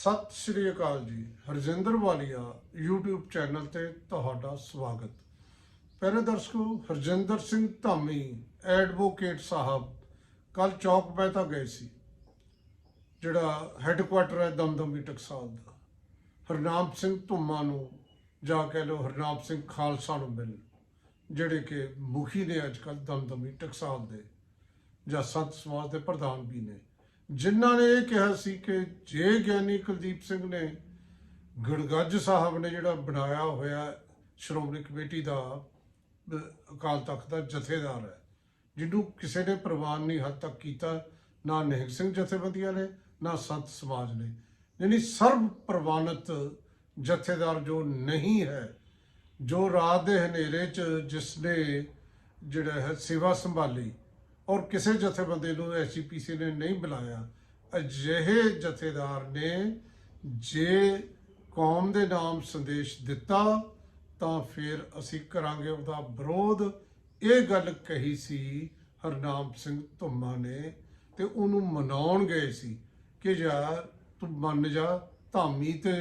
ਸਤਿ ਸ਼੍ਰੀ ਅਕਾਲ ਜੀ। ਹਰਜਿੰਦਰ ਵਾਲੀਆ YouTube channel ਤੇ ਤੁਹਾਡਾ ਸਵਾਗਤ। ਪਹਿਲੇ ਦਰਸ਼ਕੋ, ਹਰਜਿੰਦਰ ਸਿੰਘ ਧਾਮੀ ਐਡਵੋਕੇਟ ਸਾਹਿਬ ਕੱਲ ਚੌਕ ਮਹਿਤਾ ਗਏ ਸੀ। ਜਿਹੜਾ ਹੈੱਡਕੁਆਟਰ ਹੈ ਦਮਦਮੀ ਟਕਸਾਲ ਦਾ। ਹਰਨਾਮ ਸਿੰਘ ਧੁੰਮਾ ਨੂੰ ਜਾ ਕੇ ਲੋ ਹਰਨਾਮ ਸਿੰਘ ਖਾਲਸਾ ਨੂੰ ਮਿਲ ਜਿਹੜੇ ਕਿ ਮੁਖੀ ਨੇ ਅੱਜ ਕੱਲ ਦਮਦਮੀ ਟਕਸਾਲ ਦੇ, ਜਾਂ ਸੰਤ ਸਮਾਜ ਦੇ ਪ੍ਰਧਾਨ ਵੀ ਨੇ। ਜਿਨ੍ਹਾਂ ਨੇ ਇਹ ਕਿਹਾ ਸੀ ਕਿ ਜੇ ਗਿਆਨੀ ਕੁਲਦੀਪ ਸਿੰਘ ਨੇ ਗੜਗੱਜ ਸਾਹਿਬ ਨੇ ਜਿਹੜਾ ਬਣਾਇਆ ਹੋਇਆ ਸ਼੍ਰੋਮਣੀ ਕਮੇਟੀ ਦਾ ਅਕਾਲ ਤਖਤ ਦਾ ਜਥੇਦਾਰ ਹੈ ਜਿਹਨੂੰ ਕਿਸੇ ਨੇ ਪ੍ਰਵਾਨ ਨਹੀਂ ਹੱਦ ਤੱਕ ਕੀਤਾ, ਨਾ ਨਿਹੰਗ ਸਿੰਘ ਜਥੇਬੰਦੀਆਂ ਨੇ, ਨਾ ਸੰਤ ਸਮਾਜ ਨੇ। ਯਾਨੀ ਸਰਬ ਪ੍ਰਵਾਨਿਤ ਜਥੇਦਾਰ ਜੋ ਨਹੀਂ ਹੈ, ਜੋ ਰਾਤ ਦੇ ਹਨੇਰੇ 'ਚ ਜਿਸ ਨੇ ਜਿਹੜਾ ਹੈ ਸੇਵਾ ਸੰਭਾਲੀ ਔਰ ਕਿਸੇ ਜਥੇਬੰਦੀ ਨੂੰ ਐਸਜੀਪੀਸੀ ਨੇ ਨਹੀਂ ਬੁਲਾਇਆ, ਅਜਿਹੇ ਜਥੇਦਾਰ ਨੇ ਜੇ ਕੌਮ ਦੇ ਨਾਮ ਸੰਦੇਸ਼ ਦਿੱਤਾ, ਤਾਂ ਫਿਰ ਅਸੀਂ ਕਰਾਂਗੇ ਉਹਦਾ ਵਿਰੋਧ। ਇਹ ਗੱਲ ਕਹੀ ਸੀ ਹਰਨਾਮ ਸਿੰਘ ਧੁੰਮਾ ਨੇ ਤੇ ਉਹਨੂੰ ਮਨਾਉਣ ਗਏ ਸੀ ਕਿ ਯਾਰ ਤੂੰ ਮੰਨ ਜਾ, ਧਾਮੀ ਤੇ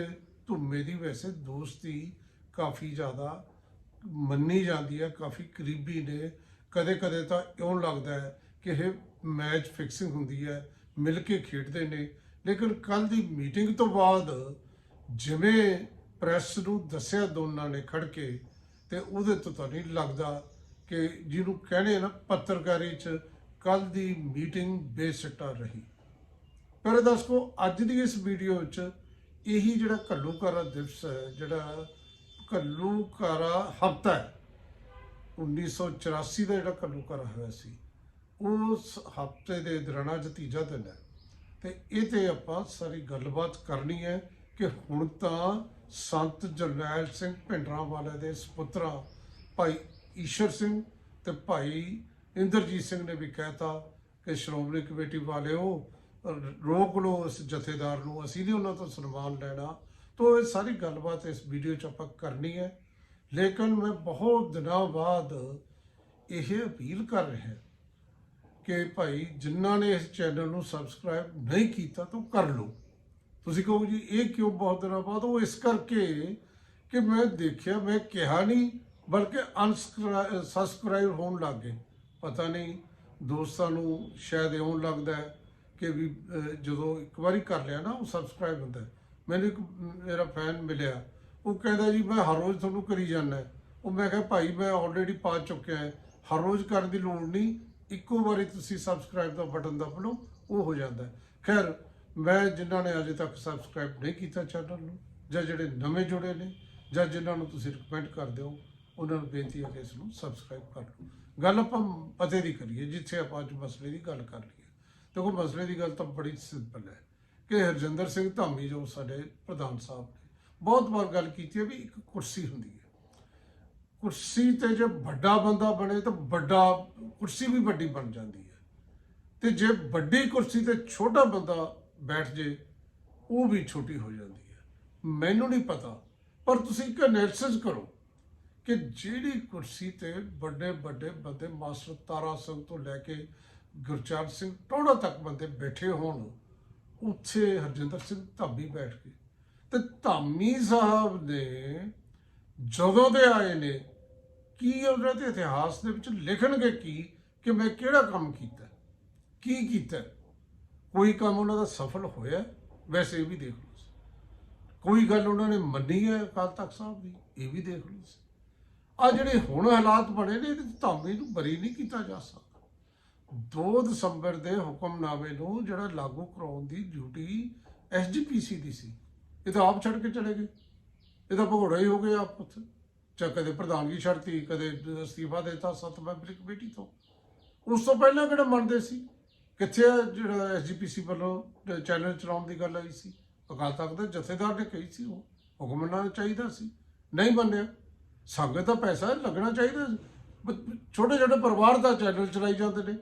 ਧੁੰਮੇ ਦੀ ਵੈਸੇ ਦੋਸਤੀ ਕਾਫੀ ਜ਼ਿਆਦਾ ਮੰਨੀ ਜਾਂਦੀ ਹੈ ਕਾਫੀ ਕਰੀਬੀ ਨੇ। ਕਦੇ ਕਦੇ ਤਾਂ ਇਉਂ ਲੱਗਦਾ ਹੈ ਕਿ ਇਹ ਮੈਚ ਫਿਕਸਿੰਗ ਹੁੰਦੀ ਹੈ, ਮਿਲ ਕੇ ਖੇਡਦੇ ਨੇ। ਲੇਕਿਨ ਕੱਲ ਦੀ ਮੀਟਿੰਗ ਤੋਂ ਬਾਅਦ ਜਿਵੇਂ ਪ੍ਰੈਸ ਨੂੰ ਦੱਸਿਆ ਦੋਨਾਂ ਨੇ ਖੜ ਕੇ, ਤੇ ਉਹਦੇ ਤੋਂ ਤਾਂ ਨਹੀਂ ਲੱਗਦਾ ਕਿ ਜਿਹਨੂੰ ਕਹਿੰਦੇ ਆ ਨਾ ਪੱਤਰਕਾਰੀ 'ਚ ਕੱਲ ਦੀ ਮੀਟਿੰਗ ਬੇਸਿੱਟਾ ਰਹੀ। ਪਰ ਦਰਸ਼ਕੋ, ਅੱਜ ਦੀ ਇਸ ਵੀਡੀਓ 'ਚ ਇਹੀ ਜਿਹੜਾ ਘੱਲੂਕਾਰਾ ਦਿਵਸ ਹੈ, ਜਿਹੜਾ ਘੱਲੂਘਾਰਾ ਹਫਤਾ ਹੈ 1984 ਦਾ ਜਿਹੜਾ ਘੱਲੂਘਾਰਾ ਹੋਇਆ ਸੀ, ਉਸ ਹਫ਼ਤੇ ਦੇ ਦੌਰਾਨ ਅੱਜ ਤੀਜਾ ਦਿਨ ਹੈ। ਤੇ ਇਹ ਤੇ ਆਪਾਂ ਸਾਰੀ ਗੱਲਬਾਤ ਕਰਨੀ ਹੈ ਕਿ ਹੁਣ ਤਾਂ ਸੰਤ ਜਰਨੈਲ ਸਿੰਘ ਭਿੰਡਰਾਂ ਵਾਲੇ ਦੇ ਸੁਪੁੱਤਰਾਂ ਭਾਈ ਈਸ਼ਰ ਸਿੰਘ ਤੇ ਭਾਈ ਇੰਦਰਜੀਤ ਸਿੰਘ ਨੇ ਵੀ ਕਹਿਤਾ ਕਿ ਸ਼੍ਰੋਮਣੀ ਕਮੇਟੀ ਵਾਲਿਓ, ਰੋਕ ਲਓ ਇਸ ਜਥੇਦਾਰ ਨੂੰ, ਅਸੀਂ ਨਹੀਂ ਉਹਨਾਂ ਤੋਂ ਸਨਮਾਨ ਲੈਣਾ। ਤੋਂ ਇਹ ਸਾਰੀ ਗੱਲਬਾਤ ਇਸ ਵੀਡੀਓ 'ਚ ਆਪਾਂ ਕਰਨੀ ਹੈ। ਲੇਕਿਨ ਮੈਂ ਬਹੁਤ ਦਿਨਾਂ ਬਾਅਦ ਇਹ ਅਪੀਲ ਕਰ ਰਿਹਾ ਕਿ ਭਾਈ, ਜਿਨ੍ਹਾਂ ਨੇ ਇਸ ਚੈਨਲ ਨੂੰ ਸਬਸਕ੍ਰਾਈਬ ਨਹੀਂ ਕੀਤਾ ਤਾਂ ਕਰ ਲਓ। ਤੁਸੀਂ ਕਹੋ ਜੀ, ਇਹ ਕਿਉਂ ਬਹੁਤ ਦਿਨਾਂ ਬਾਅਦ? ਉਹ ਇਸ ਕਰਕੇ ਕਿ ਮੈਂ ਦੇਖਿਆ, ਮੈਂ ਕਿਹਾ ਨਹੀਂ, ਬਲਕਿ ਅਨਸਬਸਕ੍ਰਾਈਬ ਹੋਣ ਲੱਗ ਗਏ। ਪਤਾ ਨਹੀਂ, ਦੋਸਤਾਂ ਨੂੰ ਸ਼ਾਇਦ ਇਉਂ ਲੱਗਦਾ ਹੈ ਕਿ ਵੀ ਜਦੋਂ ਇੱਕ ਵਾਰੀ ਕਰ ਲਿਆ ਨਾ, ਉਹ ਸਬਸਕ੍ਰਾਈਬ ਹੁੰਦਾ ਮੈਨੂੰ ਇੱਕ ਮੇਰਾ ਫੈਨ ਮਿਲਿਆ। ਉਹ ਕਹਿੰਦਾ ਜੀ, ਮੈਂ ਹਰ ਰੋਜ਼ ਤੁਹਾਨੂੰ ਕਰੀ ਜਾਂਦਾ ਉਹ ਮੈਂ ਕਿਹਾ, ਭਾਈ, ਮੈਂ ਆਲਰੇਡੀ ਪਾ ਚੁੱਕਿਆ ਹੈ। ਹਰ ਰੋਜ਼ ਕਰਨ ਦੀ ਲੋੜ ਨਹੀਂ। ਇੱਕੋ ਵਾਰੀ ਤੁਸੀਂ ਸਬਸਕ੍ਰਾਈਬ ਦਾ ਬਟਨ ਦਬ ਲਓ, ਉਹ ਹੋ ਜਾਂਦਾ ਖੈਰ, ਮੈਂ ਜਿਨ੍ਹਾਂ ਨੇ ਅਜੇ ਤੱਕ ਸਬਸਕ੍ਰਾਈਬ ਨਹੀਂ ਕੀਤਾ ਚੈਨਲ ਨੂੰ, ਜਾਂ ਜਿਹੜੇ ਨਵੇਂ ਜੁੜੇ ਨੇ, ਜਾਂ ਜਿਨ੍ਹਾਂ ਨੂੰ ਤੁਸੀਂ ਰਿਕਮੈਂਡ ਕਰਦੇ ਹੋ, ਉਹਨਾਂ ਨੂੰ ਬੇਨਤੀ ਹੈ ਕਿ ਇਸ ਨੂੰ ਸਬਸਕ੍ਰਾਈਬ ਕਰ ਲਓ। ਗੱਲ ਆਪਾਂ ਪਤੇ ਦੀ ਕਰੀਏ, ਜਿੱਥੇ ਆਪਾਂ ਅੱਜ ਮਸਲੇ ਦੀ ਗੱਲ ਕਰ ਲਈਏ। ਦੇਖੋ, ਮਸਲੇ ਦੀ ਗੱਲ ਤਾਂ ਬੜੀ ਸਿੰਪਲ ਹੈ ਕਿ ਹਰਜਿੰਦਰ ਸਿੰਘ ਧਾਮੀ ਜੋ ਸਾਡੇ ਪ੍ਰਧਾਨ ਸਾਹਿਬ ਨੇ ਬਹੁਤ ਵਾਰ ਗੱਲ ਕੀਤੀ ਹੈ ਵੀ ਇੱਕ ਕੁਰਸੀ ਹੁੰਦੀ ਹੈ। ਕੁਰਸੀ ਤੇ ਜੇ ਵੱਡਾ ਬੰਦਾ ਬਣੇ ਤਾਂ ਵੱਡਾ ਕੁਰਸੀ ਵੀ ਵੱਡੀ ਬਣ ਜਾਂਦੀ ਹੈ। ਤੇ ਜੇ ਵੱਡੀ ਕੁਰਸੀ ਤੇ ਛੋਟਾ ਬੰਦਾ ਬੈਠ ਜੇ, ਉਹ ਵੀ ਛੋਟੀ ਹੋ ਜਾਂਦੀ ਹੈ। ਮੈਨੂੰ ਨਹੀਂ ਪਤਾ, ਪਰ ਤੁਸੀਂ ਇੱਕ ਐਨਾਲਿਸਿਸ ਕਰੋ ਕਿ ਜਿਹੜੀ ਕੁਰਸੀ ਤੇ ਵੱਡੇ ਵੱਡੇ ਬੰਦੇ, ਮਾਸਟਰ ਤਾਰਾ ਸਿੰਘ ਤੋਂ ਲੈ ਕੇ ਗੁਰਚਰਨ ਸਿੰਘ ਟੋੜਾ ਤੱਕ ਬੰਦੇ ਬੈਠੇ ਹੋਣ, ਉੱਥੇ ਹਰਜਿੰਦਰ ਸਿੰਘ ਧਾਮੀ ਬੈਠ ਕੇ ਤੇ ਧਾਮੀ ਸਾਹਿਬ ਨੇ ਜਦੋਂ ਦੇ ਆਏ ਨੇ, ਕੀ ਉਹਨਾਂ ਦੇ ਇਤਿਹਾਸ ਦੇ ਵਿੱਚ ਲਿਖਣਗੇ ਕੀ ਕਿ ਮੈਂ ਕਿਹੜਾ ਕੰਮ ਕੀਤਾ? ਕੀ ਕੀਤਾ? ਕੋਈ ਕੰਮ ਉਹਨਾਂ ਦਾ ਸਫਲ ਹੋਇਆ? ਵੈਸੇ ਇਹ ਵੀ ਦੇਖ ਲਓ ਕੋਈ ਗੱਲ ਉਹਨਾਂ ਨੇ ਮੰਨੀ ਹੈ ਅਕਾਲ ਤਖਤ ਸਾਹਿਬ ਦੀ? ਇਹ ਵੀ ਦੇਖ ਲਓ ਆ ਜਿਹੜੇ ਹੁਣ ਹਾਲਾਤ ਬਣੇ ਨੇ, ਇਹਦੇ 'ਚ ਧਾਮੀ ਨੂੰ ਬਰੀ ਨਹੀਂ ਕੀਤਾ ਜਾ ਸਕਦਾ। 2 ਦਸੰਬਰ ਦੇ ਹੁਕਮਨਾਮੇ ਨੂੰ ਜਿਹੜਾ ਲਾਗੂ ਕਰਾਉਣ ਦੀ ਡਿਊਟੀ ਐਸਜੀਪੀਸੀ ਦੀ ਸੀ। ਇਹ ਤਾਂ ਆਪ ਛੱਡ ਕੇ ਚਲੇ ਗਏ। ਇਹ ਤਾਂ ਭਗੌੜਾ ਹੀ ਹੋ ਗਏ ਆਪ ਉੱਥੇ। ਚਾਹੇ ਕਦੇ ਪ੍ਰਧਾਨਗੀ ਛੱਡਤੀ, ਕਦੇ ਅਸਤੀਫਾ ਦੇ ਦਿੱਤਾ ਸੱਤ ਮੈਂਬਰੀ ਕਮੇਟੀ ਤੋਂ। ਉਸ ਤੋਂ ਪਹਿਲਾਂ ਕਿਹੜਾ ਮੰਨਦੇ ਸੀ? ਕਿੱਥੇ ਆ ਜਿਹੜਾ ਐਸਜੀਪੀਸੀ ਵੱਲੋਂ ਚੈਨਲ ਚਲਾਉਣ ਦੀ ਗੱਲ ਆਈ ਸੀ? ਅਕਾਲ ਤਖਤ ਦੇ ਜਥੇਦਾਰ ਨੇ ਕਹੀ ਸੀ ਉਹ। ਹੁਕਮ ਚਾਹੀਦਾ ਸੀ। ਨਹੀਂ ਮੰਨਿਆ। ਸੰਗਤ ਦਾ ਪੈਸਾ ਲੱਗਣਾ ਚਾਹੀਦਾ ਛੋਟੇ ਛੋਟੇ ਪਰਿਵਾਰ ਦਾ ਚੈਨਲ ਚਲਾਈ ਜਾਂਦੇ ਨੇ।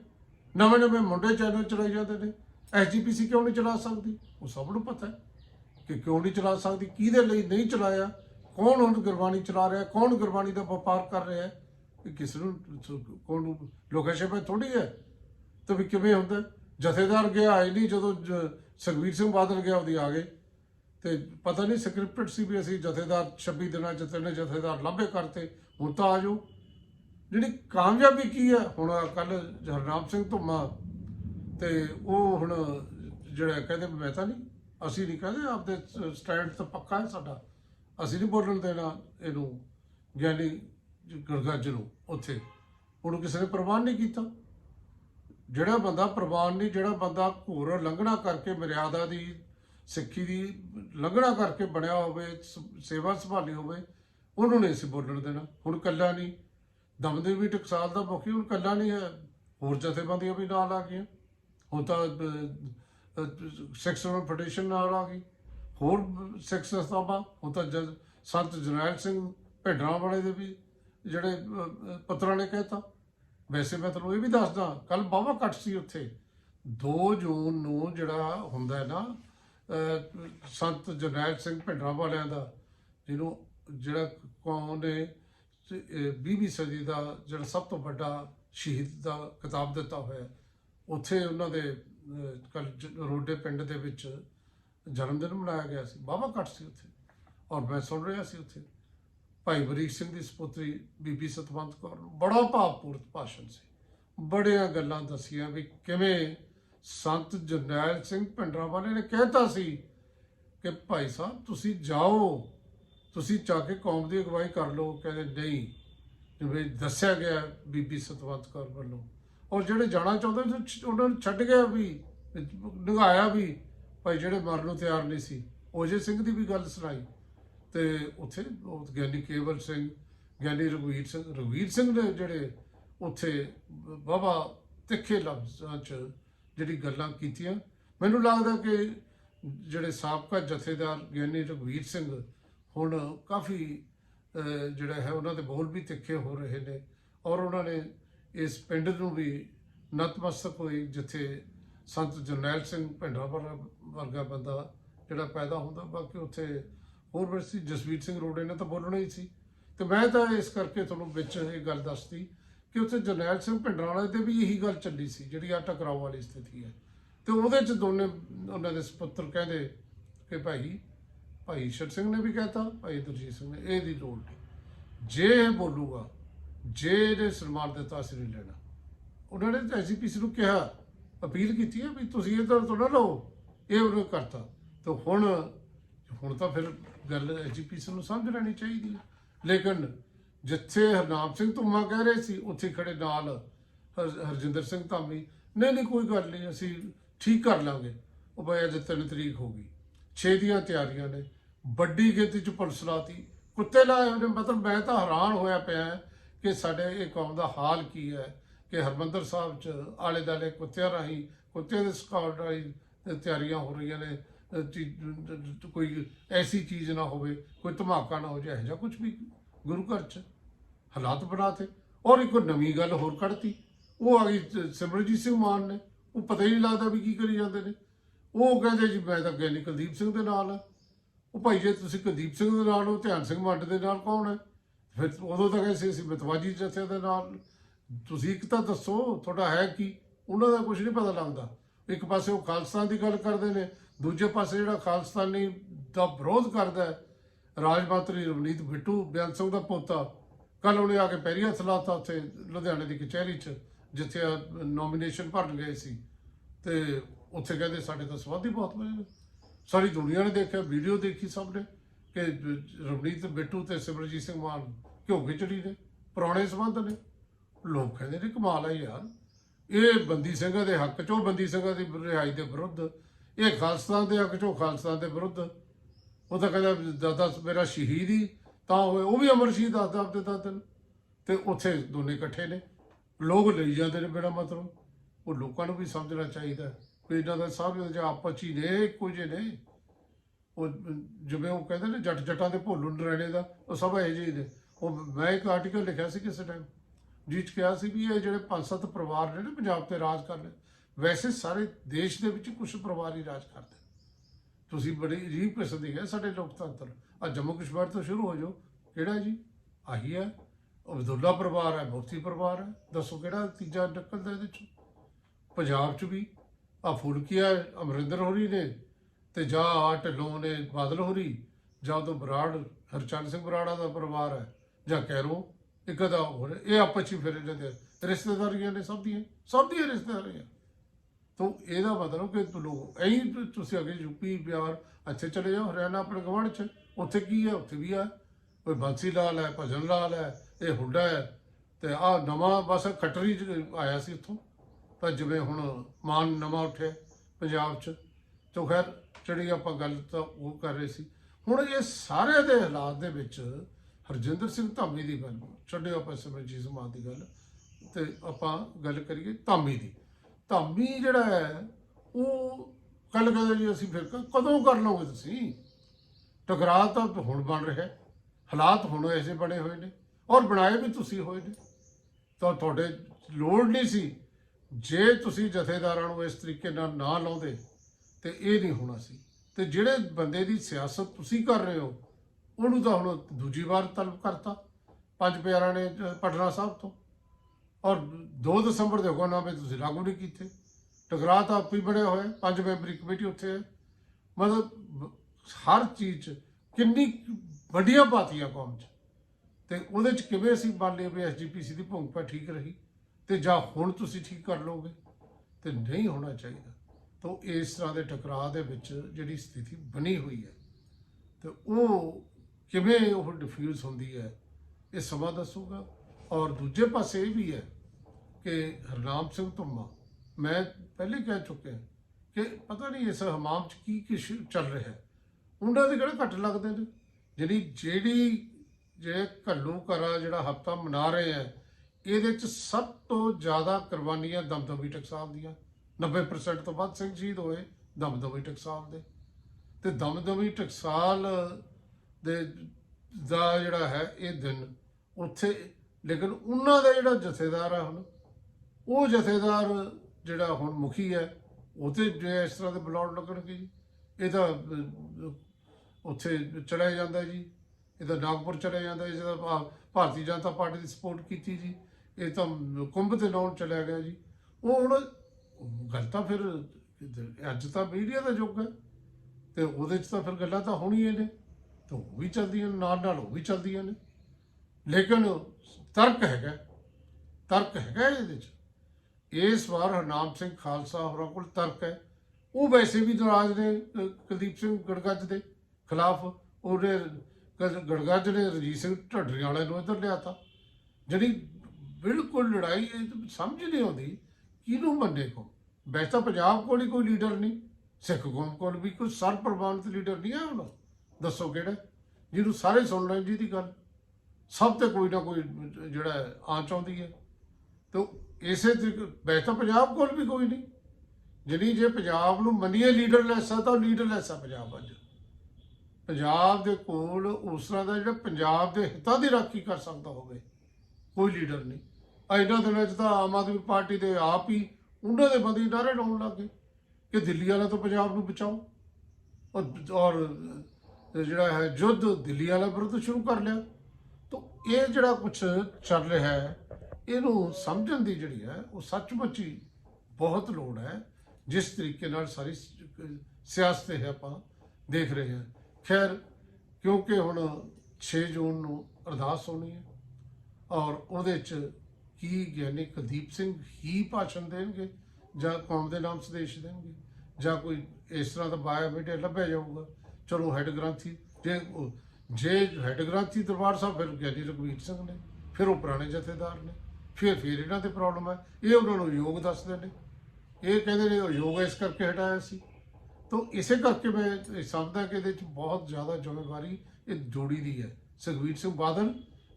ਨਵੇਂ ਨਵੇਂ ਮੁੰਡੇ ਚੈਨਲ ਚਲਾਈ ਜਾਂਦੇ ਨੇ। ਐਸਜੀਪੀਸੀ ਕਿਉਂ ਨਹੀਂ ਚਲਾ ਸਕਦੀ? ਉਹ ਸਭ ਨੂੰ ਪਤਾ ਹੈ। ਕਿ ਕਿਉਂ ਨਹੀਂ ਚਲਾ ਸਕਦੀ? ਕਿਹਦੇ ਲਈ ਨਹੀਂ ਚਲਾਇਆ? ਕੌਣ ਹੁਣ ਗੁਰਬਾਣੀ ਚਲਾ ਰਿਹਾ? ਕੌਣ ਗੁਰਬਾਣੀ ਦਾ ਵਪਾਰ ਕਰ ਰਿਹਾ? ਹੈ ਇਹ ਕਿਸ ਨੂੰ ਕੌਣ ਨੂੰ? ਲੋਕੇਸ਼ਨ ਥੋੜੀ ਹੈ। ਤਾਂ ਵੀ ਕਿਵੇਂ ਹੁੰਦਾ? ਜਥੇਦਾਰ ਗਿਆ, ਆਏ ਨਹੀਂ ਜਦੋਂ ਜ- ਸੁਖਬੀਰ ਸਿੰਘ ਬਾਦਲ ਗਿਆ, ਉਹਦੀ ਆ ਗਏ। ਤੇ ਪਤਾ ਨਹੀਂ ਸਕ੍ਰਿਪਟਡ ਸੀ ਵੀ ਅਸੀਂ ਜਥੇਦਾਰ 26 ਦਿਨਾਂ ਚ ਤਿੰਨੇ ਜਥੇਦਾਰ ਲਾਂਭੇ ਕਰਤੇ। ਹੁਣ ਤਾਂ ਆਜੋ ਜਿਹੜੀ ਕਾਮਯਾਬੀ ਕੀ ਹੈ? ਹੁਣ ਕੱਲ ਹਰਨਾਮ ਸਿੰਘ ਧੁੰਮਾ ਤੇ ਉਹ ਹੁਣ ਜਿਹੜਾ ਕਹਿੰਦੇ ਵੀ ਮੈਂ ਤਾਂ ਨਹੀਂ ਅਸੀਂ ਨਹੀਂ ਕਹਿੰਦੇ ਆਪਦੇ ਸਟੈਂਡ ਤਾਂ ਪੱਕਾ ਹੈ ਸਾਡਾ। ਅਸੀਂ ਨਹੀਂ ਬੋਲਣ ਦੇਣਾ ਇਹਨੂੰ, ਗਿਆਨੀ ਗਰਗੱਜ ਨੂੰ ਉੱਥੇ। ਉਹਨੂੰ ਕਿਸੇ ਨੇ ਪ੍ਰਵਾਨ ਨਹੀਂ ਕੀਤਾ। ਜਿਹੜਾ ਬੰਦਾ ਪ੍ਰਵਾਨ ਨਹੀਂ, ਜਿਹੜਾ ਬੰਦਾ ਘੋਰ ਲੰਘਣਾ ਕਰਕੇ ਮਰਿਆਦਾ ਦੀ, ਸਿੱਖੀ ਦੀ ਲੰਘਣਾ ਕਰਕੇ ਬਣਿਆ ਹੋਵੇ, ਸ- ਸੇਵਾ ਸੰਭਾਲੀ ਹੋਵੇ, ਉਹਨੂੰ ਨਹੀਂ ਅਸੀਂ ਬੋਲਣ ਦੇਣਾ। ਹੁਣ ਕੱਲਾ ਨਹੀਂ। ਦਮਦਮੀ ਵੀ ਟਕਸਾਲ ਦਾ ਮੁਖੀ, ਹੁਣ ਕੱਲਾ ਨਹੀਂ ਹੈ। ਹੋਰ ਜਥੇਬੰਦੀਆਂ ਵੀ ਨਾਲ ਆ ਗਈਆਂ। ਹੁਣ ਤਾਂ ਸੈਕਸ਼ਨ ਫੈਡਰੇਸ਼ਨ ਨਾਲ ਆ ਗਈ। ਹੋਰ ਸਿੱਖ ਸੰਸਥਾਵਾਂ ਹੁਣ ਤਾਂ ਜਦ ਸੰਤ ਜਰਨੈਲ ਸਿੰਘ ਭੇਡਰਾਂ ਵਾਲੇ ਦੇ ਵੀ ਜਿਹੜੇ ਅਹ, ਅਹ, ਪੱਤਰਾਂ ਨੇ ਕਹਿਤਾ। ਵੈਸੇ ਮੈਂ ਤੁਹਾਨੂੰ ਇਹ ਵੀ ਦੱਸਦਾ ਕੱਲ ਬਾਵਾ ਕੱਟ ਸੀ ਉੱਥੇ। 2 ਜੂਨ ਨੂੰ ਜਿਹੜਾ ਹੁੰਦਾ ਹੈ ਨਾ ਸੰਤ ਜਰਨੈਲ ਸਿੰਘ ਭਿੰਡਰਾਂ ਵਾਲਿਆਂ ਦਾ ਜਿਹਨੂੰ ਜਿਹੜਾ ਕੌਮ ਨੇ 20ਵੀਂ ਸਦੀ ਦਾ ਜਿਹੜਾ ਸਭ ਤੋਂ ਵੱਡਾ ਸ਼ਹੀਦ ਦਾ ਕਿਤਾਬ ਦਿੱਤਾ ਹੋਇਆ ਉੱਥੇ ਉਹਨਾਂ ਦੇ ਕੱਲ ਰੋਡੇ ਪਿੰਡ ਦੇ ਵਿੱਚ ਜਨਮ ਦਿਨ ਮਨਾਇਆ ਗਿਆ ਸੀ ਬਾਬਾ ਕੱਟ ਸੀ ਉੱਥੇ। ਔਰ ਮੈਂ ਸੁਣ ਰਿਹਾ ਸੀ ਉੱਥੇ, ਭਾਈ ਬਰੀਕ ਸਿੰਘ ਦੀ ਸੁਪੁੱਤਰੀ ਬੀਬੀ ਸਤਵੰਤ ਕੌਰ ਨੂੰ ਬੜਾ ਭਾਵਪੂਰਤ ਭਾਸ਼ਣ ਸੀ। ਬੜੀਆਂ ਗੱਲਾਂ ਦੱਸੀਆਂ ਵੀ ਕਿਵੇਂ ਸੰਤ ਜਰਨੈਲ ਸਿੰਘ ਭਿੰਡਰਾਂ ਵਾਲੇ ਨੇ ਕਹਿਤਾ ਸੀ ਕਿ ਭਾਈ ਸਾਹਿਬ, ਤੁਸੀਂ ਜਾਓ, ਤੁਸੀਂ ਜਾ ਕੇ ਕੌਮ ਦੀ ਅਗਵਾਈ ਕਰ ਲਓ। ਕਹਿੰਦੇ, ਨਹੀਂ, ਜਿਵੇਂ ਦੱਸਿਆ ਗਿਆ ਬੀਬੀ ਸਤਵੰਤ ਕੌਰ ਵੱਲੋਂ। ਔਰ ਜਿਹੜੇ ਜਾਣਾ ਚਾਹੁੰਦੇ ਸੀ ਉਹਨਾਂ ਨੂੰ ਛੱਡ ਗਿਆ ਵੀ, ਨਿਗਾਇਆ ਵੀ, ਭਾਈ ਜਿਹੜੇ ਮਰਨ ਨੂੰ ਤਿਆਰ ਨਹੀਂ ਸੀ। ਓਜੇ ਸਿੰਘ ਦੀ ਵੀ ਗੱਲ ਸੁਣਾਈ। ਤੇ ਉੱਥੇ ਗਿਆਨੀ ਕੇਵਲ ਸਿੰਘ, ਗਿਆਨੀ ਰਘਵੀਰ ਸਿੰਘ ਰਘਵੀਰ ਸਿੰਘ ਨੇ ਜਿਹੜੇ ਉੱਥੇ ਬਾਬਾ ਤਿੱਖੇ ਲਫ਼ਜ਼ਾਂ 'ਚ ਜਿਹੜੀ ਗੱਲਾਂ ਕੀਤੀਆਂ। ਮੈਨੂੰ ਲੱਗਦਾ ਕਿ ਜਿਹੜੇ ਸਾਬਕਾ ਜਥੇਦਾਰ ਗਿਆਨੀ ਰਘਵੀਰ ਸਿੰਘ ਹੁਣ ਕਾਫੀ ਜਿਹੜਾ ਹੈ, ਉਹਨਾਂ ਦੇ ਬੋਲ ਵੀ ਤਿੱਖੇ ਹੋ ਰਹੇ ਨੇ। ਔਰ ਉਹਨਾਂ ਨੇ ਇਸ ਪਿੰਡ ਨੂੰ ਵੀ ਨਤਮਸਤਕ ਹੋਈ, ਜਿੱਥੇ ਸੰਤ ਜਰਨੈਲ ਸਿੰਘ ਭਿੰਡਰਾ ਵਰ- ਵਰਗਾ ਬੰਦਾ ਜਿਹੜਾ ਪੈਦਾ ਹੁੰਦਾ, ਬਾਕੀ ਉੱਥੇ ਹੋਰ ਵੀ ਸੀ, ਜਸਵੀਰ ਸਿੰਘ ਰੋੜੇ ਨੇ ਤਾਂ ਬੋਲਣਾ ਹੀ ਸੀ। ਤੇ ਮੈਂ ਤਾਂ ਇਸ ਕਰਕੇ ਤੁਹਾਨੂੰ ਵਿੱਚ ਇਹ ਗੱਲ ਦੱਸਤੀ ਕਿ ਉੱਥੇ ਜਰਨੈਲ ਸਿੰਘ ਭਿੰਡਰਾਂ ਵਾਲੇ ਤੇ ਵੀ ਇਹੀ ਗੱਲ ਚੱਲੀ ਸੀ, ਜਿਹੜੀ ਆ ਟਕਰਾਓ ਵਾਲੀ ਸਥਿਤੀ ਹੈ। ਤੇ ਉਹਦੇ ਚ ਦੋਨੇ, ਉਹਨਾਂ ਦੇ ਸੁਪੁੱਤਰ ਕਹਿੰਦੇ ਕਿ ਭਾਈ ਭਾਈ ਈਸ਼ਰ ਸਿੰਘ ਨੇ ਵੀ ਕਹਿਤਾ, ਭਾਈ ਦਰਜੀਤ ਸਿੰਘ ਨੇ, ਇਹਦੀ ਲੋੜ ਨਹੀਂ। ਜੇ ਇਹ ਬੋਲੂਗਾ ਜੇ ਇਹਨੇ ਸਨਮਾਨ ਦਿੱਤਾ ਅਸੀਂ ਨਹੀਂ ਲੈਣਾ। ਉਹਨਾਂ ਨੇ ਤਾਂ ਐਸਜੀਪੀਸੀ ਨੂੰ ਕਿਹਾ, ਅਪੀਲ ਕੀਤੀ ਹੈ ਵੀ ਤੁਸੀਂ ਇਹਦਾ ਤੋਂ ਨਾ ਲਓ, ਇਹ ਉਹਨੇ ਕਰਤਾ। ਤਾਂ ਹੁਣ ਹੁਣ ਤਾਂ ਫਿਰ ਗੱਲ ਐਸਜੀਪੀਸੀ ਨੂੰ ਸਮਝ ਲੈਣੀ ਚਾਹੀਦੀ ਹੈ। ਲੇਕਿਨ ਜਿੱਥੇ ਹਰਨਾਮ ਸਿੰਘ ਧੁੰਮਾ ਕਹਿ ਰਹੇ ਸੀ, ਉੱਥੇ ਖੜੇ ਨਾਲ ਹਰ- ਹਰਜਿੰਦਰ ਸਿੰਘ ਧਾਮੀ, ਨਹੀਂ ਨਹੀਂ, ਕੋਈ ਗੱਲ ਨਹੀਂ, ਅਸੀਂ ਠੀਕ ਕਰ ਲਾਂਗੇ। ਉਹ ਬਈ ਅੱਜ 3 ਤਰੀਕ ਹੋ ਗਈ। 6 ਦੀਆਂ ਤਿਆਰੀਆਂ ਨੇ। ਵੱਡੀ ਗਿਣਤੀ ਚ ਪੁਲਿਸ ਲਾਤੀ। ਕੁੱਤੇ ਲਾਏ ਉਹਨੇ ਮਤਲਬ ਮੈਂ ਤਾਂ ਹੈਰਾਨ ਹੋਇਆ ਪਿਆ। ਕਿ ਸਾਡੇ ਇਹ ਕੌਮ ਦਾ ਹਾਲ ਕੀ ਹੈ ਕਿ ਹਰਮੰਦਰ ਸਾਹਿਬ ਚ ਆਲੇ ਦਾਲੇ ਕੁੱਤਿਆਂ ਰਾਹੀਂ ਕੁੱਤਿਆਂ ਦੇ ਸਕਾਉਟ ਰਾਹੀਂ ਤਿਆਰੀਆਂ ਹੋ ਰਹੀਆਂ ਨੇ ਕੋਈ ਐਸੀ ਚੀਜ਼ ਨਾ ਹੋਵੇ, ਕੋਈ ਧਮਾਕਾ ਨਾ ਹੋ ਜਾਏ ਜਾਂ ਕੁਝ ਵੀ ਗੁਰੂ ਘਰ ਚ ਹਾਲਾਤ ਬਣਾਤੇ। ਔਰ ਇੱਕ ਨਵੀਂ ਗੱਲ ਹੋਰ ਕੱਢਤੀ। ਉਹ ਆ ਗਈ ਸ- ਸਿਮਰਜੀਤ ਸਿੰਘ ਮਾਨ ਨੇ। ਉਹ ਪਤਾ ਹੀ ਨਹੀਂ ਲੱਗਦਾ ਵੀ ਕੀ ਕਰੀ ਜਾਂਦੇ ਨੇ। ਉਹ ਕਹਿੰਦੇ ਜੀ, ਮੈਂ ਤਾਂ ਗਿਆਨੀ ਕੁਲਦੀਪ ਸਿੰਘ ਦੇ ਨਾਲ ਉਹ ਭਾਈ ਜੇ, ਤੁਸੀਂ ਕੁਲਦੀਪ ਸਿੰਘ ਦੇ ਨਾਲ ਹੋ, ਧਿਆਨ ਸਿੰਘ ਮੰਡ ਦੇ ਨਾਲ ਕੌਣ ਹੈ? ਫਿਰ ਉਦੋਂ ਤੱਕ ਅਸੀਂ ਅਸੀਂ ਮਤਵਾਜੀ ਜਥੇ ਦੇ ਨਾਲ। ਤੁਸੀਂ ਇੱਕ ਤਾਂ ਦੱਸੋ, ਤੁਹਾਡਾ ਹੈ ਕੀ? ਉਹਨਾਂ ਦਾ ਕੁਝ ਨਹੀਂ ਪਤਾ ਲੱਗਦਾ। ਇੱਕ ਪਾਸੇ ਉਹ ਖਾਲਸਤਾਨ ਦੀ ਗੱਲ ਕਰਦੇ ਨੇ, ਦੂਜੇ ਪਾਸੇ ਜਿਹੜਾ ਖਾਲਸਤਾਨੀ ਦਾ ਵਿਰੋਧ ਕਰਦਾ ਹੈ ਰਾਜ ਮੰਤਰੀ ਰਵਨੀਤ ਬਿੱਟੂ ਬਿਆਨ ਸਿੰਘ ਦਾ ਪੋਤਾ ਕੱਲ ਉਹਨੇ ਆ ਕੇ ਪੈਰੀ ਹੱਥ ਲਾਤਾ ਉੱਥੇ ਲੁਧਿਆਣੇ ਦੀ ਕਚਹਿਰੀ 'ਚ, ਜਿੱਥੇ ਨੋਮੀਨੇਸ਼ਨ ਭਰਨ ਗਏ ਸੀ। ਤੇ ਉੱਥੇ ਕਹਿੰਦੇ ਸਾਡੇ ਤਾਂ ਸਵਾਦ ਬਹੁਤ ਬਣੇ ਨੇ। ਸਾਰੀ ਦੁਨੀਆ ਨੇ ਦੇਖਿਆ ਵੀਡੀਓ ਦੇਖੀ ਸਭ ਨੇ। ਕਿ ਰਵਨੀਤ, ਬਿੱਟੂ ਤੇ ਸਿਮਰਜੀਤ ਸਿੰਘ ਮਾਨ ਘਿਓ ਖਿਚੜੀ ਨੇ, ਪੁਰਾਣੇ ਸੰਬੰਧ ਨੇ। ਲੋਕ ਕਹਿੰਦੇ ਨੇ ਕਮਾਲ ਆ ਯਾਰ। ਇਹ ਬੰਦੀ ਸਿੰਘਾਂ ਦੇ ਹੱਕ ਚੋਂ ਬੰਦੀ ਸਿੰਘਾਂ ਦੀ ਰਿਹਾਈ ਦੇ ਵਿਰੁੱਧ, ਇਹ ਖਾਲਸਤਾਨ ਦੇ ਹੱਕ ਚੋਂ ਖਾਲਸਤਾਨ ਦੇ ਵਿਰੁੱਧ। ਉਹ ਤਾਂ ਕਹਿੰਦਾ, ਦਾਦਾ ਮੇਰਾ ਸ਼ਹੀਦ ਹੀ, ਤਾਂ ਹੋਏ ਉਹ ਵੀ ਅਮਰ ਸ਼ਹੀਦ ਦਾਦਾ ਆਪਦੇ ਦਾਦੇ ਨੂੰ। ਤੇ ਉੱਥੇ ਦੋਨੇ ਇਕੱਠੇ ਨੇ। ਲੋਕ ਲਈ ਜਾਂਦੇ ਨੇ ਬਿਨਾਂ ਮਤਲਬ। ਉਹ ਲੋਕਾਂ ਨੂੰ ਵੀ ਸਮਝਣਾ ਚਾਹੀਦਾ। ਕਿ ਇਹਨਾਂ ਦਾ ਸਭ ਜਿਹੜਾ ਆਪਸ 'ਚ ਹੀ ਨੇ ਕੁਝ ਨੇ। ਉਹ, ਜਿਵੇਂ ਉਹ ਕਹਿੰਦੇ ਨੇ ਜੱਟ ਜੱਟਾਂ ਦੇ ਭੋਲੂ ਨਰੈਣੇ ਦਾ, ਉਹ ਸਭ ਇਹੋ ਜਿਹੇ ਨੇ। ਉਹ, ਮੈਂ ਇੱਕ ਆਰਟੀਕਲ ਲਿਖਿਆ ਸੀ ਕਿਸੇ ਟਾਈਮ ਜਿਸ 'ਚ ਕਿਹਾ ਸੀ ਵੀ ਇਹ ਜਿਹੜੇ ਪੰਜ ਸੱਤ ਪਰਿਵਾਰ ਨੇ ਨਾ ਪੰਜਾਬ ਤੇ ਰਾਜ ਕਰ ਰਹੇ ਵੈਸੇ ਸਾਰੇ ਦੇਸ਼ ਦੇ ਵਿੱਚ ਕੁਝ ਪਰਿਵਾਰ ਹੀ ਰਾਜ ਕਰਦੇ ਤੁਸੀਂ ਬੜੀ ਅਜੀਬ ਕਿਸਮ ਦੀ ਹੈ ਸਾਡੇ ਲੋਕਤੰਤਰ। ਆ ਜੰਮੂ ਕਸ਼ਮੀਰ ਤੋਂ ਸ਼ੁਰੂ ਹੋ ਜਾਓ। ਕਿਹੜਾ ਜੀ? ਆਹੀ ਹੈ। ਅਬਦੁੱਲਾ ਪਰਿਵਾਰ ਹੈ, ਮੋਤੀ ਪਰਿਵਾਰ ਹੈ। ਦੱਸੋ ਕਿਹੜਾ ਤੀਜਾ ਨਿਕਲਦਾ ਇਹਦੇ ਚ? ਪੰਜਾਬ ਚ ਵੀ। ਆ ਫੁਲਕੀਆ, ਅਮਰਿੰਦਰ ਹੋਰੀ ਨੇ ਤੇ ਜਾਂ ਆ ਢਿੱਲੋਂ ਨੇ ਬਾਦਲ ਹੋਰੀ, ਜਾਂ ਉਦੋਂ ਬਰਾੜ, ਹਰਚੰਦ ਸਿੰਘ ਬਰਾੜਾ ਦਾ ਪਰਿਵਾਰ ਹੈ, ਜਾਂ ਕਹਿ ਰੋ ਇੱਕ ਦਾ ਹੋਰ ਇਹ ਆਪਸ ਵਿੱਚ ਫਿਰ ਇਹਨਾਂ ਦੇ ਰਿਸ਼ਤੇਦਾਰੀਆਂ ਨੇ ਸਭ ਦੀਆਂ ਸਭ ਦੀਆਂ ਰਿਸ਼ਤੇਦਾਰੀਆਂ। ਤੋਂ ਇਹਦਾ ਮਤਲਬ ਕਿ ਲੋਕ, ਐਂ ਤੁਸੀਂ ਅੱਗੇ ਯੂਪੀ ਬਿਹਾਰ, ਅੱਛੇ ਚਲੇ ਜਾਓ, ਹਰਿਆਣਾ ਆਪਣੇ ਗਵਾਂਢ ਚ, ਉੱਥੇ ਕੀ ਹੈ, ਉੱਥੇ ਵੀ ਆ ਕੋਈ ਬੰਸੀ ਲਾਲ ਹੈ, ਭਜਨ ਲਾਲ ਹੈ, ਇਹ ਹੁੱਡਾ ਹੈ। ਤੇ ਆ ਨਵਾਂ ਬਸ ਖੱਟਰੀ ਚ ਆਇਆ ਸੀ ਉੱਥੋਂ, ਤਾਂ ਜਿਵੇਂ ਹੁਣ ਮਾਨ ਨਵਾਂ ਉੱਠਿਆ ਪੰਜਾਬ ਚ। ਤੋਂ ਖੈਰ, ਜਿਹੜੀ ਆਪਾਂ ਗੱਲ ਤਾਂ ਉਹ ਕਰ ਰਹੇ ਸੀ। ਹੁਣ ਇਹ ਸਾਰੇ ਦੇ ਹਾਲਾਤ ਦੇ ਵਿੱਚ ਹਰਜਿੰਦਰ ਸਿੰਘ ਧਾਮੀ ਦੀ ਗੱਲ, ਛੱਡਿਓ ਆਪਾਂ ਸਮਝੀ ਸਮਾਜ ਦੀ ਗੱਲ, ਤੇ ਆਪਾਂ ਗੱਲ ਕਰੀਏ ਧਾਮੀ ਦੀ। ਧਾਮੀ ਜਿਹੜਾ ਹੈ, ਉਹ ਕੱਲ ਕਹਿੰਦੇ ਜੀ ਅਸੀਂ ਫਿਰ ਕ- ਕਦੋਂ ਕਰ ਲਓਗੇ ਤੁਸੀਂ? ਟਕਰਾਅ ਤਾਂ ਹੁਣ ਬਣ ਰਿਹਾ ਹਾਲਾਤ ਹੁਣ ਐਸੇ ਬਣੇ ਹੋਏ ਨੇ, ਔਰ ਬਣਾਏ ਵੀ ਤੁਸੀਂ ਹੋਏ ਨੇ। ਤਾਂ ਤੁਹਾਡੇ ਲੋੜ ਨਹੀਂ ਸੀ, ਜੇ ਤੁਸੀਂ ਜਥੇਦਾਰਾਂ ਨੂੰ ਇਸ ਤਰੀਕੇ ਨਾਲ ਨਾ ਲਾਉਂਦੇ ਤੇ ਇਹ ਨਹੀਂ ਹੋਣਾ ਸੀ। ਤੇ ਜਿਹੜੇ ਬੰਦੇ ਦੀ ਸਿਆਸਤ ਤੁਸੀਂ ਕਰ ਰਹੇ ਹੋ, ਉਹਨੂੰ ਤਾਂ ਹੁਣ ਦੂਜੀ ਵਾਰ ਤਲਬ ਕਰਤਾ, ਪੰਜ ਪਿਆਰਾਂ ਨੇ ਪਟਨਾ ਸਾਹਿਬ ਤੋਂ। ਔਰ 2 ਦਸੰਬਰ ਦੇ ਹੁਕਮਨਾਮੇ ਤੁਸੀਂ ਲਾਗੂ ਨਹੀਂ ਕੀਤੇ। ਟਕਰਾਅ ਤਾਂ ਆਪੇ ਹੀ ਬਣੇ ਹੋਏ ਪੰਜ ਮੈਂਬਰੀ ਕਮੇਟੀ ਉੱਥੇ ਹੈ। ਮਤਲਬ, ਹਰ ਚੀਜ਼ 'ਚ ਕਿੰਨੀ ਵੱਡੀਆਂ ਪਾਤੀਆਂ ਕੌਮ 'ਚ। ਤੇ ਉਹਦੇ 'ਚ ਕਿਵੇਂ ਅਸੀਂ ਮੰਨ ਲਈਏ ਵੀ ਐਸਜੀਪੀਸੀ ਦੀ ਭੂਮਿਕਾ ਠੀਕ ਰਹੀ, ਤੇ ਜਾਂ ਹੁਣ ਤੁਸੀਂ ਠੀਕ ਕਰ ਲਓਗੇ, ਤੇ ਨਹੀਂ ਹੋਣਾ ਚਾਹੀਦਾ। ਤਾਂ ਇਸ ਤਰ੍ਹਾਂ ਦੇ ਟਕਰਾਅ ਦੇ ਵਿੱਚ ਜਿਹੜੀ ਸਥਿਤੀ ਬਣੀ ਹੋਈ ਹੈ, ਤੇ ਉਹ ਕਿਵੇਂ ਉਹ ਡਿਫਿਊਜ਼ ਹੁੰਦੀ ਹੈ, ਇਹ ਸਮਾਂ ਦੱਸੂਗਾ। ਔਰ ਦੂਜੇ ਪਾਸੇ ਇਹ ਵੀ ਹੈ ਕਿ ਹਰਨਾਮ ਸਿੰਘ ਧੁੰਮਾ, ਮੈਂ ਪਹਿਲੇ ਕਹਿ ਚੁੱਕਿਆ ਕਿ ਪਤਾ ਨਹੀਂ ਇਸ ਹਮਾਮ 'ਚ ਕੀ ਕੁਛ ਚੱਲ ਰਿਹਾ ਹੈ। ਉਹਨਾਂ ਦੇ ਕਿਹੜੇ ਘੱਟ ਲੱਗਦੇ ਨੇ? ਜਿਹੜੀ ਜਿਹੜੀ ਜਿਹੜੇ ਘੱਲੂ ਘਰਾ ਜਿਹੜਾ ਹਫਤਾ ਮਨਾ ਰਹੇ ਆ ਇਹਦੇ 'ਚ ਸਭ ਤੋਂ ਜ਼ਿਆਦਾ ਕੁਰਬਾਨੀਆਂ ਦਮਦਮੀ ਟਕਸਾਲ ਦੀਆਂ। 90% ਤੋਂ ਵੱਧ ਸਿੰਘ ਸ਼ਹੀਦ ਹੋਏ ਦਮਦਮੀ ਟਕਸਾਲ ਦੇ। ਤੇ ਦਮਦਮੀ ਟਕਸਾਲ ਦੇ ਦਾ ਜਿਹੜਾ ਹੈ ਇਹ ਦਿਨ ਉੱਥੇ, ਲੇਕਿਨ ਉਹਨਾਂ ਦਾ ਜਿਹੜਾ ਜਥੇਦਾਰ ਹੈ ਹੁਣ, ਉਹ ਜਥੇਦਾਰ ਜਿਹੜਾ ਹੁਣ ਮੁਖੀ ਹੈ, ਉਹ ਤੇ ਜੇ ਇਸ ਤਰ੍ਹਾਂ ਦੇ ਬਲੌਡ ਲੱਗਣਗੇ ਜੀ। ਇਹ ਤਾਂ ਉੱਥੇ ਚੜਿਆ ਜਾਂਦਾ ਜੀ। ਇਹ ਤਾਂ ਨਾਗਪੁਰ ਚੜਿਆ ਜਾਂਦਾ ਜੀ ਇਹਦਾ ਭਾ- ਭਾਰਤੀ ਜਨਤਾ ਪਾਰਟੀ ਦੀ ਸਪੋਰਟ ਕੀਤੀ ਜੀ। ਇਹ ਤਾਂ ਕੁੰਭ ਤੇ ਲਾਉਣ ਚਲਿਆ ਗਿਆ ਜੀ। ਉਹ ਹੁਣ ਗੱਲ ਤਾਂ ਫਿਰ ਅੱਜ ਤਾਂ ਮੀਡੀਆ ਦਾ ਯੁੱਗ ਹੈ ਤੇ ਉਹਦੇ 'ਚ ਤਾਂ ਫਿਰ ਗੱਲਾਂ ਤਾਂ ਹੋਣੀਆਂ ਨੇ ਤੇ ਉਹ ਵੀ ਚੱਲਦੀਆਂ ਨੇ, ਨਾਲ ਨਾਲ ਉਹ ਵੀ ਚੱਲਦੀਆਂ ਨੇ। ਲੇਕਿਨ ਤਰਕ ਹੈਗਾ ਤਰਕ ਹੈਗਾ ਇਹਦੇ 'ਚ। ਇਸ ਵਾਰ ਹਰਨਾਮ ਸਿੰਘ ਖਾਲਸਾ ਹੋਰਾਂ ਕੋਲ ਤਰਕ ਹੈ। ਉਹ ਵੈਸੇ ਵੀ ਦਰਾਜ਼ ਨੇ ਕੁਲਦੀਪ ਸਿੰਘ ਗੜਗੱਜ ਦੇ ਖਿਲਾਫ। ਉਹਨੇ ਗ- ਗੜਗੱਜ ਨੇ ਰਜੀਤ ਸਿੰਘ ਢੱਡਰੀਆਂ ਵਾਲੇ ਨੂੰ ਇੱਧਰ ਲਿਆਤਾ। ਜਿਹੜੀ ਬਿਲਕੁਲ ਲੜਾਈ ਸਮਝ ਨਹੀਂ ਆਉਂਦੀ। ਕਿਹਨੂੰ ਮੰਨੇ ਕੋ? ਵੈਸੇ ਤਾਂ ਪੰਜਾਬ ਕੋਲ ਹੀ ਕੋਈ ਲੀਡਰ ਨਹੀਂ। ਸਿੱਖ ਕੌਮ ਕੋਲ ਵੀ ਕੋਈ ਸਰਪ੍ਰਵਾਨਿਤ ਲੀਡਰ ਨਹੀਂ ਹੈ ਹੁਣ। ਦੱਸੋ ਕਿਹੜਾ? ਜਿਹਨੂੰ ਸਾਰੇ ਸੁਣ ਲੈਣ ਜੀ ਦੀ ਗੱਲ। ਸਭ ਤੇ ਕੋਈ ਨਾ ਕੋਈ ਜਿਹੜਾ ਹੈ, ਆਂਚ ਆਉਂਦੀ ਹੈ। ਤੇ ਇਸੇ ਤਰੀਕੇ ਵੈਸੇ ਤਾਂ ਪੰਜਾਬ ਕੋਲ ਵੀ ਕੋਈ ਨਹੀਂ। ਜਿਹੜੀ ਜੇ ਪੰਜਾਬ ਨੂੰ ਮੰਨੀਏ ਲੀਡਰ ਲੈਸਾ ਤਾਂ ਲੀਡਰ ਲੈਸਾ ਪੰਜਾਬ ਅੱਜ। ਪੰਜਾਬ ਦੇ ਕੋਲ ਉਸ ਤਰ੍ਹਾਂ ਦਾ ਜਿਹੜਾ ਪੰਜਾਬ ਦੇ ਹਿੱਤਾਂ ਦੀ ਰਾਖੀ ਕਰ ਸਕਦਾ ਹੋਵੇ ਕੋਈ ਲੀਡਰ ਨਹੀਂ। ਇਹਨਾਂ ਦਿਨਾਂ 'ਚ ਤਾਂ ਆਮ ਆਦਮੀ ਪਾਰਟੀ ਦੇ ਆਪ ਹੀ ਉਹਨਾਂ ਦੇ ਬੰਦੇ ਨਾਰੇ ਲਾਉਣ ਲੱਗ ਗਏ ਕਿ ਦਿੱਲੀ ਵਾਲਾ ਤੋਂ ਪੰਜਾਬ ਨੂੰ ਬਚਾਓ। ਔਰ ਔਰ ਜਿਹੜਾ ਹੈ ਜੁੱਧ ਦਿੱਲੀ ਵਾਲਾ ਵਿਰੁੱਧ ਸ਼ੁਰੂ ਕਰ ਲਿਆ। ਤਾਂ ਇਹ ਜਿਹੜਾ ਕੁਝ ਚੱਲ ਰਿਹਾ ਹੈ, ਇਹਨੂੰ ਸਮਝਣ ਦੀ ਜਿਹੜੀ ਹੈ, ਉਹ ਸੱਚਮੁੱਚ ਹੀ ਬਹੁਤ ਲੋੜ ਹੈ। ਜਿਸ ਤਰੀਕੇ ਨਾਲ ਸਾਰੀ ਸਿਆਸਤ ਹੈ ਆਪਾਂ ਦੇਖ ਰਹੇ ਹਾਂ। ਖੈਰ, ਕਿਉਂਕਿ ਹੁਣ 6 ਜੂਨ ਨੂੰ ਅਰਦਾਸ ਹੋਣੀ ਹੈ ਔਰ ਉਹਦੇ ਚ ਕੀ ਗਿਆਨੀ ਕੁਲਦੀਪ ਸਿੰਘ ਹੀ ਭਾਸ਼ਣ ਦੇਣਗੇ? ਜਾਂ ਕੌਮ ਦੇ ਨਾਮ ਸੰਦੇਸ਼ ਦੇਣਗੇ? ਜਾਂ ਕੋਈ ਇਸ ਤਰ੍ਹਾਂ ਦਾ ਬਾਇਓਮੀਟਰ ਲੱਭਿਆ ਜਾਊਗਾ? ਚਲੋ ਹੈਡ ਗ੍ਰੰਥੀ, ਜੇ ਜੇ ਹੈਡ ਗ੍ਰੰਥੀ ਦਰਬਾਰ ਸਾਹਿਬ ਫਿਰ ਗਿਆਨੀ ਰਘਵੀਰ ਸਿੰਘ ਨੇ, ਫਿਰ ਉਹ ਪੁਰਾਣੇ ਜਥੇਦਾਰ ਨੇ, ਫਿਰ ਫਿਰ ਇਹਨਾਂ ਤੇ ਪ੍ਰੋਬਲਮ ਹੈ। ਇਹ ਉਹਨਾਂ ਨੂੰ ਯੋਗ ਦੱਸਦੇ ਨੇ। ਇਹ ਕਹਿੰਦੇ ਨੇ ਉਹ ਯੋਗ ਇਸ ਕਰਕੇ ਹਟਾਇਆ ਸੀ। ਤਾਂ ਇਸੇ ਕਰਕੇ ਮੈਂ ਇਹ ਸਮਝਦਾ ਕਿ ਇਹਦੇ ਵਿੱਚ ਬਹੁਤ ਜ਼ਿਆਦਾ ਜ਼ਿੰਮੇਵਾਰੀ ਇਹ ਜੋੜੀ ਦੀ ਹੈ। ਸੁਖਬੀਰ ਸਿੰਘ ਬਾਦਲ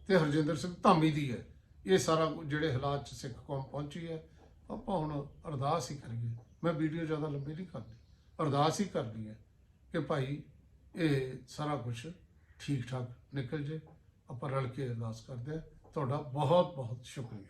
ਤੇ ਹਰਜਿੰਦਰ ਸਿੰਘ ਧਾਮੀ ਦੀ ਹੈ। ਇਹ ਸਾਰਾ ਕੁਝ ਜਿਹੜੇ ਹਾਲਾਤ 'ਚ ਸਿੱਖ ਕੌਮ ਪਹੁੰਚੀ ਹੈ, ਆਪਾਂ ਹੁਣ ਅਰਦਾਸ ਹੀ ਕਰੀਏ। ਮੈਂ ਵੀਡੀਓ ਜ਼ਿਆਦਾ ਲੰਬੀ ਨਹੀਂ ਕਰਦੀ। ਅਰਦਾਸ ਹੀ ਕਰਨੀ ਹੈ ਕਿ ਭਾਈ ਇਹ ਸਾਰਾ ਕੁਝ ਠੀਕ ਠਾਕ ਨਿਕਲ ਜੇ। ਆਪਾਂ ਰਲ ਕੇ ਅਰਦਾਸ ਕਰਦੇ ਹਾਂ। ਤੁਹਾਡਾ ਬਹੁਤ ਬਹੁਤ ਸ਼ੁਕਰੀਆ।